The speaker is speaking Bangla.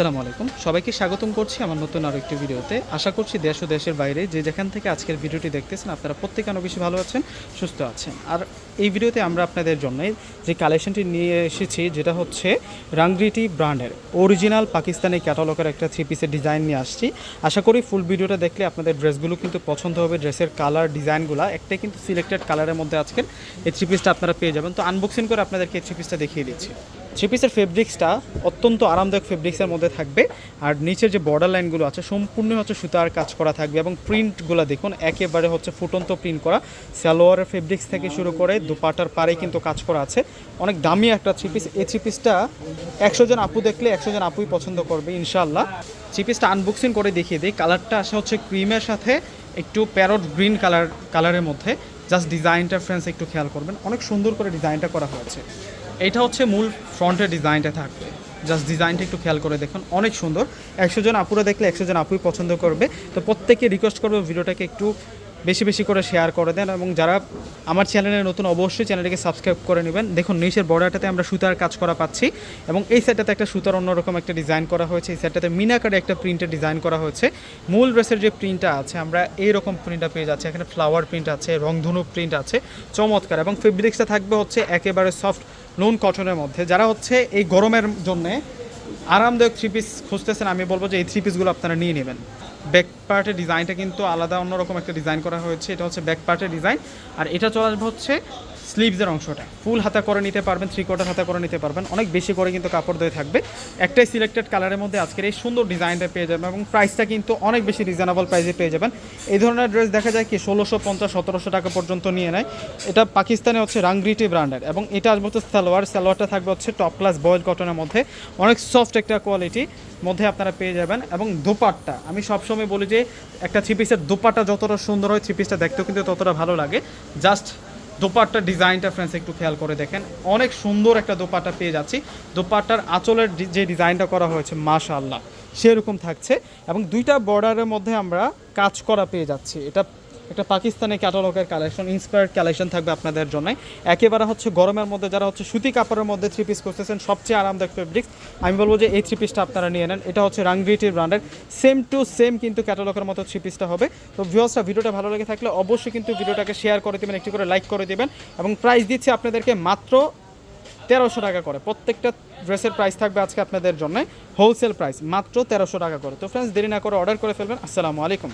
আসসালামু আলাইকুম। সবাইকে স্বাগতম করছি আমার নতুন আরও একটি ভিডিওতে। আশা করছি দেশ ও দেশের বাইরে যে যেখান থেকে আজকের ভিডিওটি দেখতেছেন, আপনারা প্রত্যেকে অনেক বেশি ভালো আছেন, সুস্থ আছেন। আর এই ভিডিওতে আমরা আপনাদের জন্য যে কালেকশনটি নিয়ে এসেছি, যেটা হচ্ছে রাংগ্রিটি ব্র্যান্ডের অরিজিনাল পাকিস্তানি ক্যাটালগের একটা থ্রি পিসের ডিজাইন নিয়ে আসছি। আশা করি ফুল ভিডিওটা দেখলে আপনাদের ড্রেসগুলো কিন্তু পছন্দ হবে। ড্রেসের কালার ডিজাইনগুলো একটাই কিন্তু সিলেক্টেড কালারের মধ্যে আজকের এই থ্রি পিসটা আপনারা পেয়ে যাবেন। তো আনবক্সিং করে আপনাদেরকে এই থ্রি পিসটা দেখিয়ে দিচ্ছি। থ্রি পিসের ফেব্রিক্সটা অত্যন্ত আরামদায়ক ফেব্রিক্সের মধ্যে থাকবে। আর নিচের যে বর্ডার লাইনগুলো আছে সম্পূর্ণ হচ্ছে সুতার কাজ করা থাকবে এবং প্রিন্টগুলো দেখুন, একেবারে হচ্ছে ফুটন্ত প্রিন্ট করা। সালোয়ারের ফেব্রিক্স থেকে শুরু করে দুপাটার পারে কিন্তু কাজ করা আছে। অনেক দামি একটা থ্রি পিস। এই থ্রি পিসটা একশো জন আপু দেখলে একশো জন আপুই পছন্দ করবে ইনশাল্লাহ থ্রি পিসটা আনবক্সিং করে দেখিয়ে দিই। কালারটা আসা হচ্ছে ক্রিমের সাথে, একটু প্যারট গ্রিন কালার কালারের মধ্যে। জাস্ট ডিজাইনটা ফ্রেন্ডস একটু খেয়াল করবেন। অনেক সুন্দর করে ডিজাইনটা করা হয়েছে। এটা হচ্ছে মূল ফ্রন্টের ডিজাইনটা থাকবে। জাস্ট ডিজাইনটা একটু খেয়াল করে দেখুন। অনেক সুন্দর। একশো জন আপুরা দেখলে একশো জন আপুই পছন্দ করবে। তো প্রত্যেকে রিকোয়েস্ট করবে ভিডিওটাকে একটু বেশি বেশি করে শেয়ার করে দেন এবং যারা আমার চ্যানেলে নতুন অবশ্যই চ্যানেলটিকে সাবস্ক্রাইব করে নেবেন। দেখুন, নিচের বর্ডারটাতে আমরা সুতার কাজ করা পাচ্ছি এবং এই সেটটাতে একটা সুতার অন্যরকম একটা ডিজাইন করা হয়েছে। এই সেটটাতে মিনাকারে একটা প্রিন্টের ডিজাইন করা হয়েছে। মূল ড্রেসের যে প্রিন্টটা আছে, আমরা এইরকম প্রিন্টটা পেয়ে যাচ্ছি। এখানে ফ্লাওয়ার প্রিন্ট আছে, রংধনু প্রিন্ট আছে, চমৎকার এবং ফেব্রিক্সটা থাকবে হচ্ছে একেবারে সফট লোন কটনের মধ্যে। যারা হচ্ছে এই গরমের জন্যে আরামদায়ক থ্রি পিস খুঁজতেছেন, আমি বলব যে এই থ্রি পিসগুলো আপনারা নিয়ে নেবেন। ব্যাক পার্টের ডিজাইনটা কিন্তু আলাদা, অন্যরকম একটা ডিজাইন করা হয়েছে। এটা হচ্ছে ব্যাক পার্টের ডিজাইন আর এটা চলে আসবে হচ্ছে স্লিভসের অংশটা। ফুল হাতা করে নিতে পারবেন থ্রি কোয়ার্টার হাতা করে নিতে পারবেন। অনেক বেশি করে কিন্তু কাপড় দিয়ে থাকবে। একটাই সিলেক্টেড কালারের মধ্যে আজকের এই সুন্দর ডিজাইনটা পেয়ে যাবেন এবং প্রাইসটা কিন্তু অনেক বেশি রিজনেবল প্রাইসে পেয়ে যাবেন। এই ধরনের ড্রেস দেখা যায় কি ষোলোশো পঞ্চাশ, সতেরোশো টাকা পর্যন্ত নিয়ে নেয়। এটা পাকিস্তানে হচ্ছে রাংগ্রিটি ব্র্যান্ডের এবং এটা আসবে হচ্ছে সালোয়ার। সালোয়ারটা থাকবে হচ্ছে টপ ক্লাস বয়েল কটনের মধ্যে। অনেক সফট একটা কোয়ালিটি মধ্যে আপনারা পেয়ে যাবেন এবং দোপাট্টা। আমি সবসময় বলি যে একটা থ্রি পিসের দোপাট্টা যতটা সুন্দর হয় থ্রি পিসটা দেখতেও কিন্তু ততটা ভালো লাগে। জাস্ট দোপাট্টার ডিজাইনটা ফ্রেন্ডস একটু খেয়াল করে দেখেন। অনেক সুন্দর একটা দোপাট্টা পেয়ে যাচ্ছি। দোপাট্টার আঁচলের যে ডিজাইনটা করা হয়েছে, মাশাআল্লাহ, সেরকম থাকছে। এবং দুইটা বর্ডারের মধ্যে আমরা কাজ করা পেয়ে যাচ্ছি। এটা একটা পাকিস্তানি ক্যাটালগের কালেকশন ইন্সপায়ার্ড কালেকশন থাকবে আপনাদের জন্য। একেবারে হচ্ছে গরমের মধ্যে যারা হচ্ছে সুতি কাপড়ের মধ্যে থ্রি পিস করতেছেন সবচেয়ে আরামদায়ক ফেব্রিক্স আমি বলব যে এই থ্রি পিসটা আপনারা নিয়ে নেন। এটা হচ্ছে রাংগ্রিটি ব্র্যান্ডের সেম টু সেম কিন্তু ক্যাটালগের মতো থ্রি পিসটা হবে। তো ভিউসটা ভিডিওটা ভালো লেগে থাকলে অবশ্যই কিন্তু ভিডিওটাকে শেয়ার করে দেবেন, একটি করে লাইক করে দেবেন এবং প্রাইস দিচ্ছি আপনাদেরকে মাত্র তেরোশো টাকা করে। প্রত্যেকটা ড্রেসের প্রাইস থাকবে আজকে আপনাদের জন্য। হোলসেল প্রাইস মাত্র তেরোশো টাকা করে। তো ফ্রেন্ডস দেরি না করে অর্ডার করে ফেলবেন। আসসালামু আলাইকুম।